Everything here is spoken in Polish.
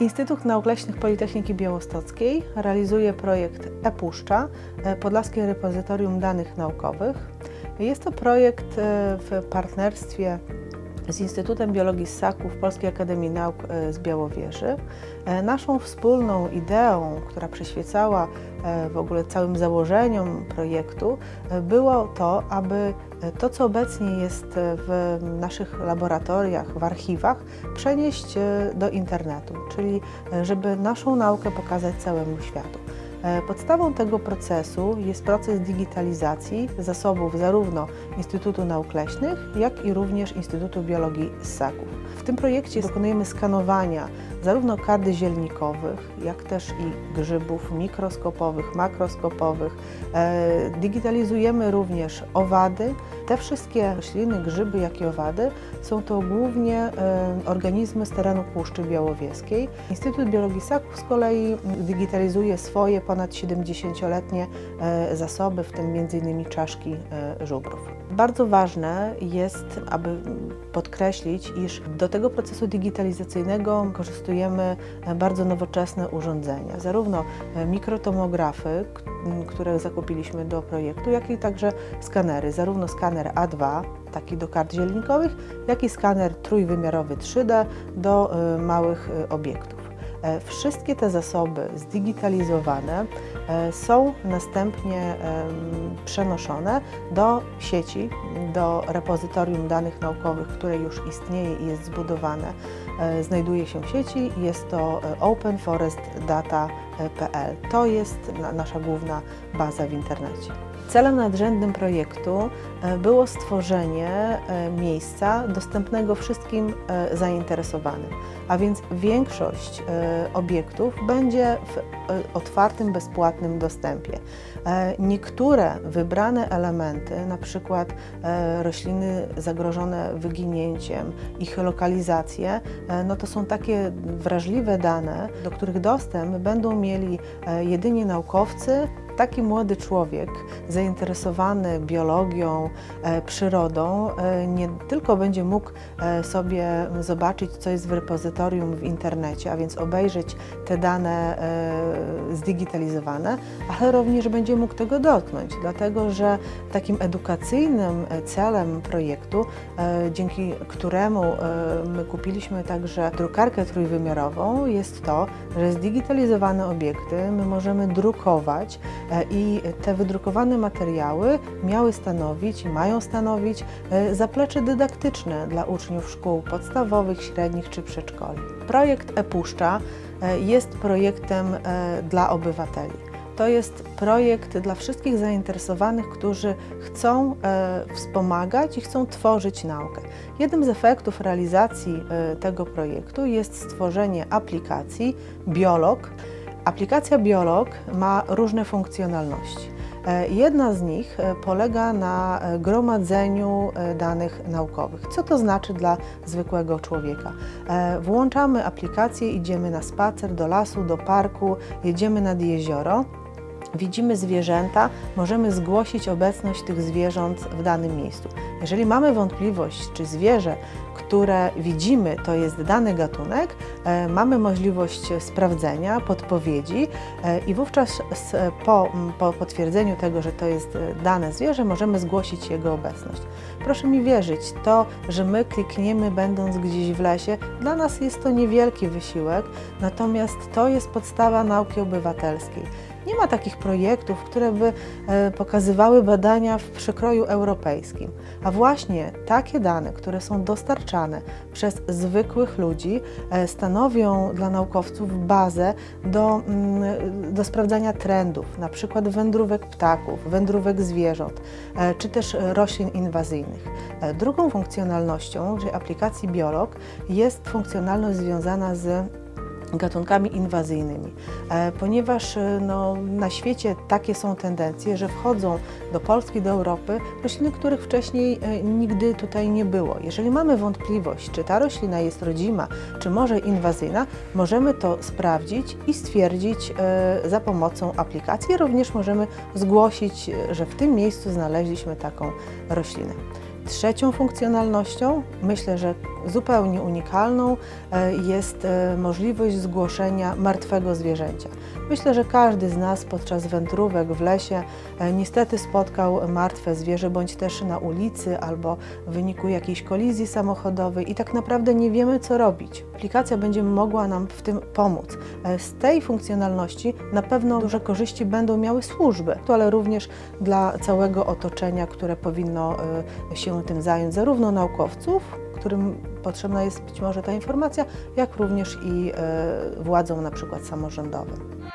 Instytut Nauk Leśnych Politechniki Białostockiej realizuje projekt ePuszcza, e, Podlaskie Repozytorium Danych Naukowych. Jest to projekt e, w partnerstwie z Instytutem Biologii Ssaków Polskiej Akademii Nauk e, z Białowieży. E, Naszą wspólną ideą, która przyświecała e, w ogóle całym założeniom projektu, było to, aby to, co obecnie jest w naszych laboratoriach, w archiwach, przenieść do internetu, czyli żeby naszą naukę pokazać całemu światu. E, Podstawą tego procesu jest proces digitalizacji zasobów zarówno Instytutu Nauk Leśnych, jak i również Instytutu Biologii Ssaków. W tym projekcie dokonujemy skanowania zarówno kardy zielnikowych, jak też i grzybów mikroskopowych, makroskopowych. E, Digitalizujemy również owady. Te wszystkie rośliny, grzyby, jak i owady są to głównie e, organizmy z terenu Puszczy Białowieskiej. Instytut Biologii Ssaków z kolei digitalizuje swoje ponad 70-letnie e, zasoby, w tym m.in. czaszki żubrów. Bardzo ważne jest, aby podkreślić, iż do tego procesu digitalizacyjnego korzystujemy e, bardzo nowoczesne urządzenia, zarówno e, mikrotomografy, które zakupiliśmy do projektu, jak i także skanery, zarówno skaner A2, taki do kart zielnikowych, jak i skaner trójwymiarowy 3D do e, małych obiektów. E, Wszystkie te zasoby zdigitalizowane e, są następnie przenoszone do sieci, do repozytorium danych naukowych, które już istnieje i jest zbudowane. E, Znajduje się w sieci, jest to openforestdata.pl. To jest na- nasza główna baza w internecie. Celem nadrzędnym projektu e, było stworzenie e, miejsca dostępnego wszystkim e, zainteresowanym, a więc większość obiektów będzie w otwartym, bezpłatnym dostępie. Niektóre wybrane elementy, na przykład rośliny zagrożone wyginięciem, ich lokalizacje, no to są takie wrażliwe dane, do których dostęp będą mieli jedynie naukowcy, taki młody człowiek zainteresowany biologią, e, przyrodą e, nie tylko będzie mógł e, sobie zobaczyć, co jest w repozytorium w internecie, a więc obejrzeć te dane zdigitalizowane, ale również będzie mógł tego dotknąć, dlatego że takim edukacyjnym celem projektu, dzięki któremu my kupiliśmy także drukarkę trójwymiarową, jest to, że zdigitalizowane obiekty my możemy drukować i te wydrukowane materiały miały stanowić i mają stanowić e, zaplecze dydaktyczne dla uczniów szkół podstawowych, średnich czy przedszkoli. Projekt ePuszcza e, jest projektem e, dla obywateli. To jest projekt dla wszystkich zainteresowanych, którzy chcą e, wspomagać i chcą tworzyć naukę. Jednym z efektów realizacji e, tego projektu jest stworzenie aplikacji Biolog. Aplikacja Biolog ma różne funkcjonalności. E, Jedna z nich e, polega na e, gromadzeniu danych naukowych. Co to znaczy dla zwykłego człowieka? Włączamy aplikację, idziemy na spacer do lasu, do parku, jedziemy nad jezioro. Widzimy zwierzęta, możemy zgłosić obecność tych zwierząt w danym miejscu. Jeżeli mamy wątpliwość, czy zwierzę, które widzimy, to jest dany gatunek, e, mamy możliwość sprawdzenia, podpowiedzi e, i wówczas s- po, po potwierdzeniu tego, że to jest e, dane zwierzę, możemy zgłosić jego obecność. Proszę mi wierzyć, to, że my klikniemy będąc gdzieś w lesie, dla nas jest to niewielki wysiłek, natomiast to jest podstawa nauki obywatelskiej. Nie ma takich projektów, które by e, pokazywały badania w przekroju europejskim. A właśnie takie dane, które są dostarczane przez zwykłych ludzi, e, stanowią dla naukowców bazę do, mm, do sprawdzania trendów, na przykład wędrówek ptaków, wędrówek zwierząt, e, czy też roślin inwazyjnych. Drugą funkcjonalnością, czyli aplikacji Biolog, jest funkcjonalność związana z gatunkami inwazyjnymi, e, ponieważ e, no, na świecie takie są tendencje, że wchodzą do Polski, do Europy rośliny, których wcześniej e, nigdy tutaj nie było. Jeżeli mamy wątpliwość, czy ta roślina jest rodzima, czy może inwazyjna, możemy to sprawdzić i stwierdzić za pomocą aplikacji. Również możemy zgłosić, że w tym miejscu znaleźliśmy taką roślinę. Trzecią funkcjonalnością, myślę, że zupełnie unikalną, e, jest e, możliwość zgłoszenia martwego zwierzęcia. Myślę, że każdy z nas podczas wędrówek w lesie e, niestety spotkał martwe zwierzę, bądź też na ulicy, albo w wyniku jakiejś kolizji samochodowej i tak naprawdę nie wiemy, co robić. Aplikacja będzie mogła nam w tym pomóc. Z tej funkcjonalności na pewno duże korzyści będą miały służby, ale również dla całego otoczenia, które powinno e, tym zająć, zarówno naukowców, którym potrzebna jest być może ta informacja, jak również i e, władzom na przykład samorządowym.